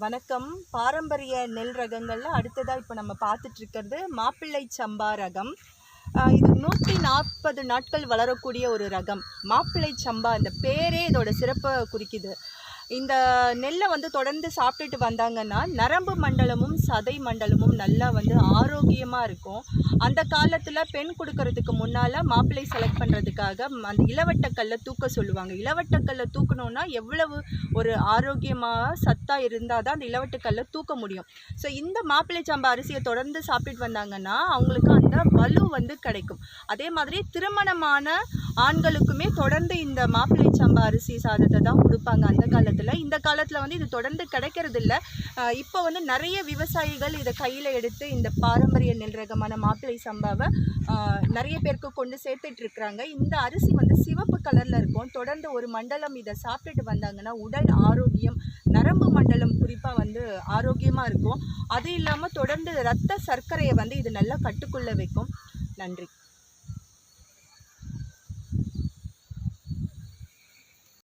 வணக்கம். பாரம்பரிய நெல் ரகங்களில் அடுத்ததாக இப்போ நம்ம பார்த்துட்ருக்கிறது மாப்பிள்ளை சம்பா ரகம். இது நூற்றி நாற்பது நாட்கள் வளரக்கூடிய ஒரு ரகம். மாப்பிள்ளை சம்பா இந்த பேரே இதோட சிறப்பை குறிக்குது. இந்த நெல்லை வந்து தொடர்ந்து சாப்பிட்டுட்டு வந்தாங்கன்னா நரம்பு மண்டலமும் சதை மண்டலமும் நல்லா வந்து ஆரோக்கியமாக இருக்கும். அந்த காலத்தில் பெண் கொடுக்கறதுக்கு முன்னால் மாப்பிள்ளை செலக்ட் பண்ணுறதுக்காக அந்த இளவட்டக்கல்லை தூக்க சொல்லுவாங்க. இளவட்டக்கல்லை தூக்கணும்னா எவ்வளவு ஒரு ஆரோக்கியமாக சத்தாக இருந்தால் தான் அந்த இளவட்டக்கல்லை தூக்க முடியும். ஸோ இந்த மாப்பிள்ளை சம்பா அரிசியை தொடர்ந்து சாப்பிட்டுட்டு வந்தாங்கன்னா அவங்களுக்கு அந்த வலு வந்து கிடைக்கும். அதே மாதிரி திருமணமான ஆண்களுக்குமே தொடர்ந்து இந்த மாப்பிள்ளை சம்பா அரிசி சாதத்தை தான் கொடுப்பாங்க அந்த காலத்தில். இந்த காலத்தில் வந்து இது தொடர்ந்து கிடைக்கிறது இல்லை. இப்போ வந்து நிறைய விவசாயிகள் இதை கையில் எடுத்து இந்த பாரம்பரிய நெல் ரகமான மாப்பிள்ளை சம்பாவை நிறைய பேருக்கு கொண்டு சேர்த்துட்டு இருக்கிறாங்க இந்த அரிசி வந்து சிவப்பு கலரில் இருக்கும். தொடர்ந்து ஒரு மண்டலம் இதை சாப்பிட்டுட்டு வந்தாங்கன்னா உடல் ஆரோக்கியம் நரம்பு மண்டலம் குறிப்பாக வந்து ஆரோக்கியமாக இருக்கும். அது இல்லாமல் தொடர்ந்து ரத்த சர்க்கரையை வந்து இது நல்லா கட்டுக்குள்ளே வைக்கும். நன்றி.